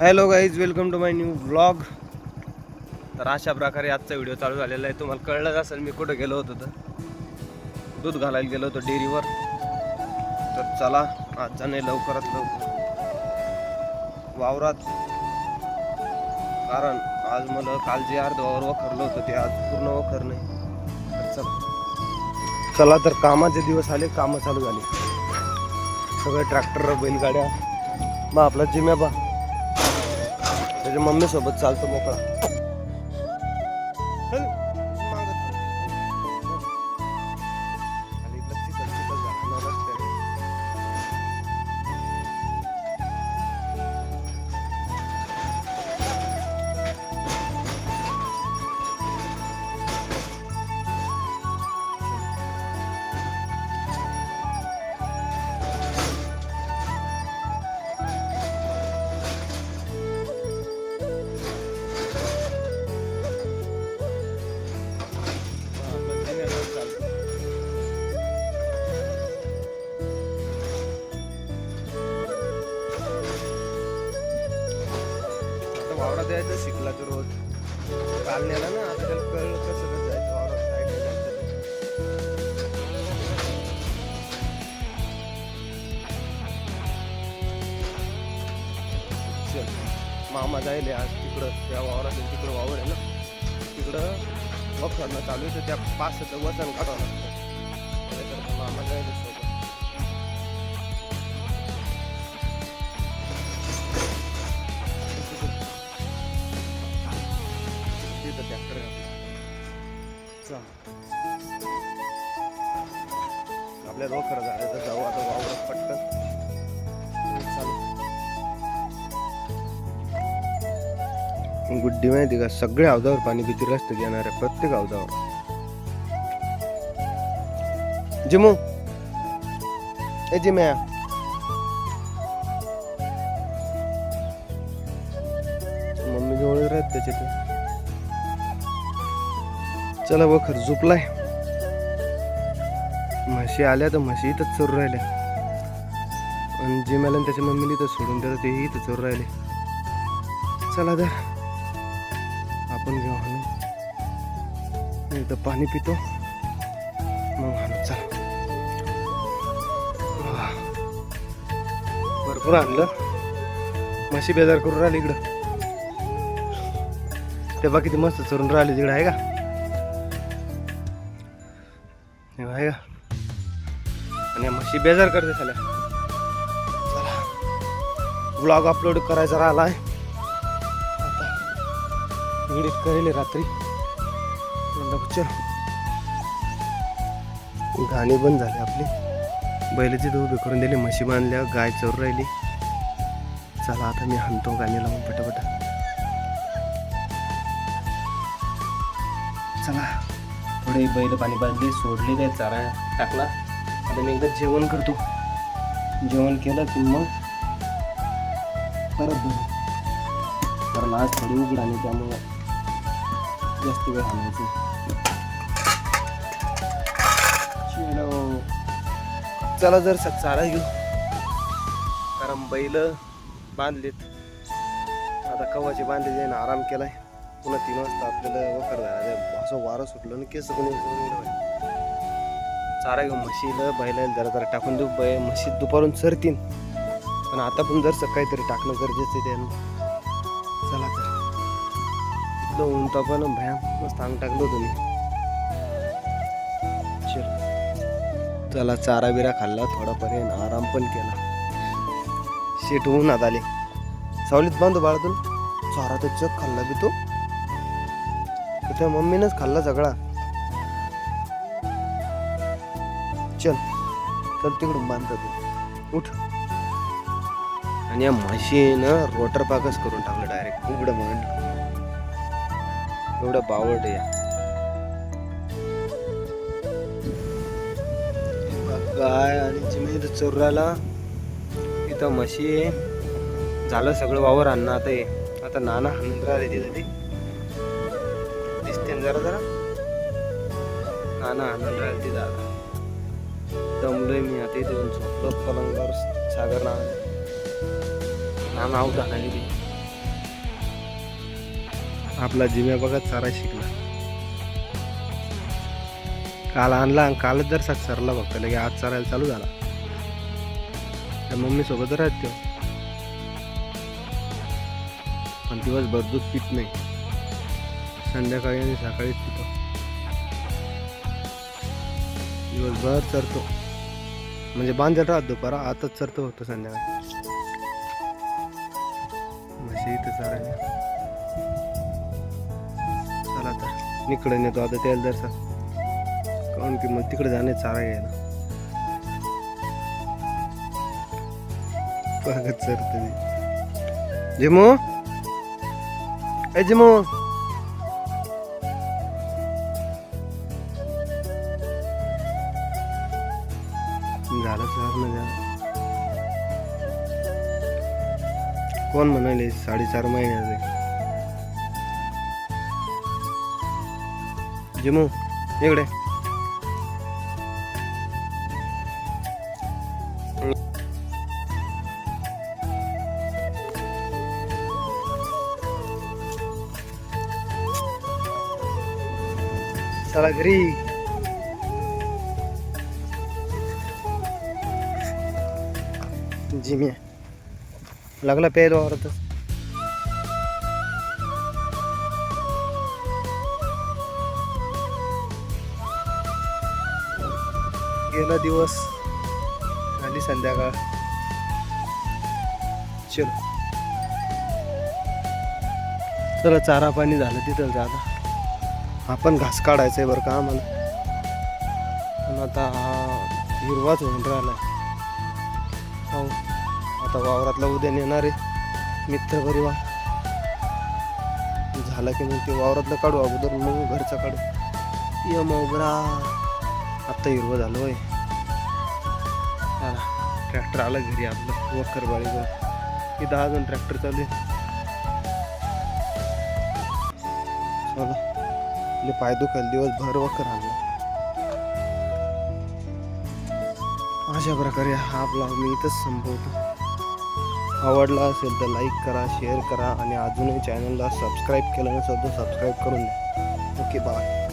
Hello guys welcome to my new blog तर अशा प्रकारे आजचा व्हिडिओ चालू झालेला आहे. तुम्हाला कळलंच असेल मी कुठं गेलो होतो तर. दूध घालायला गेलो होतो डेअरीवर. तर चला आज जाणे लवकरात लवकर. वावरात. कारण आज मला काल जे अर्ध वावर वखरलं होतं ते आज पूर्ण वखर नाही चला. चला तर कामाचे दिवस आले कामं चालू झाली. सगळे ट्रॅक्टर बैलगाड्या. मग आपला जिम्या बा. माझ्या मम्मी सोबत चालतो मोकळा. आता वावरात शिकला तर रोज. काल नेला ना आता त्याला कळलं कसं कसं जायचं वावरात काय काय जायचं. चल मामा जायले आज तिकडं त्या वावरात तिकडं वावर आहे ना. तिकडं वखरणं चालू आहे तर त्या पासाचं वजन काढावं लागतं. मामा जायले आपल्या वखर झालं तर जाऊ. आता वावरात पटकन. गुड्डी माहिती का? सगळ्या अवधावर पाणी किती रस्ते घेणार आहे प्रत्येक अवधावर जिमू. ए जिम्या मम्मी जवळ राहत त्याचे ते चला वखर झोपलाय. म्हशी आल्या तर म्हशी इथंच चोरू राहिल्या. आणि जे मला त्याच्या मम्मीला इथं सोडून देतात तेही इथं चोरू राहिले. चला तर आपण घेऊ हाणून इथं पाणी पितो. मग हाणू चला. भरपूर आणलं. म्हशी बेजार करून राहिली इकडं. ते बाकी ते मस्त चरून राहिली तिकडं आहे का? हे आहे का? आणि म्हशी बेजार करते झाल्या चला. ब्लॉग अपलोड करायचा राहिला आहे एडिट करेल रात्री. पिक्चर गाणी बंद झाली आपली. बैलाचे दूध करून दिले म्हशी बांधल्या गाय चोर राहिली. चला आता मी हनतो गाणी लावून पटापट. चला. थोडे बैल पाणी बांधले सोडले ते चारा टाकला आता मी एकदा जेवण करतो. जेवण केलं की मग परत कारण आज थोडी उघड आली त्यामुळं जास्त वेळ आणायचं चला जर स- चारा घेऊ. कारण बैल बांधलेत. आता कवाचे बांधले जाईन आराम केलाय. पुन्हा तीन वाजता आपल्याला वखर झाला असं वारं सुटलं आणि केस पण चारा घेऊ म्हशीला बैलाला जरा जरा टाकून देऊ. बै म्हशी दुपारून सरतीन पण आता पण जर काहीतरी टाकणं गरजेचं आहे त्यानं. चला तर. इथलं ऊन पण भया. मस्त अंग टाकलं होतं मी. चल. चला चारा बिरा खाल्ला थोडापर्यंत आराम पण केला. शेट आत आले. सावलीत बांधू बाळातून. चारा तर चक खाल्ला बी तो. त्या मम्मीनंच खाल्ला सगळा. चल तिकडून बांधता तू. उठ. आणि या म्हशीनं रोटर पाकच करून टाकलं डायरेक्ट उघडं म्हणून एवढं बावट या. गाय आणि इथं चोराला इथं म्हशी आहे झालं सगळं वावर आणणं आता आता नाना हाणून राहिले तिथं ते. दिसते ना जरा जरा? नाना हाणून राहिले तिथं आता. दमलोय मी आता इथे येऊन झोपलो. पलंगावर सागर नाना नाना आऊट झाला ती. आपला जिम्या बघत चारा शिकला. काल आणला आणि कालच जर सात सरला बघतो लगे आज चारायला चालू झाला. त्या मम्मी सोबत राहतो पण दिवसभर दूध पित नाही. संध्याकाळी आणि सकाळीच पितो. दिवसभर चरतो. म्हणजे बांधत राहत दुपारा आताच चरतो होतो संध्याकाळी. म्हशी इथं चारायला चला तर इकडे नेतो आता त्याला जरसा काऊन की मग तिकडे जाणे चारा घ्यायला. बघत चरत जिमो? ए जिमो! झालं सर कोण म्हणाले साडेचार महिन्याचे जिमू इकडे. चला घरी. जिम्या लागला प्यायला वावरत गेला दिवस झाली संध्याकाळ। चल। चला चारा पाणी झालं तिथं जाता। आपण घास काढायचं आहे बरं का आम्हाला। पण आता हा हिरवाच होऊन राहिला हो आता वावरातला उद्या नेणार आहे. मित्र परिवार. झाला की मग ते वावरातलं काढू अगोदर मग घरचा काढू. ये मोगरा आत्ता हिरवं झालं होय. ट्रॅक्टर आला घरी आपलं. वखर बाळीवर हे दहा जण ट्रॅक्टर चालू आहे. आपले पाय दुखायला दिवसभर वखर आणला. अशा प्रकारे हा आपला मी इथंच संपवतो. आवडला असेल तर लाईक करा शेअर करा आणि अजूनही चॅनलला सबस्क्राईब केलं नसेल तर सबस्क्राईब करून द्या. Okay bye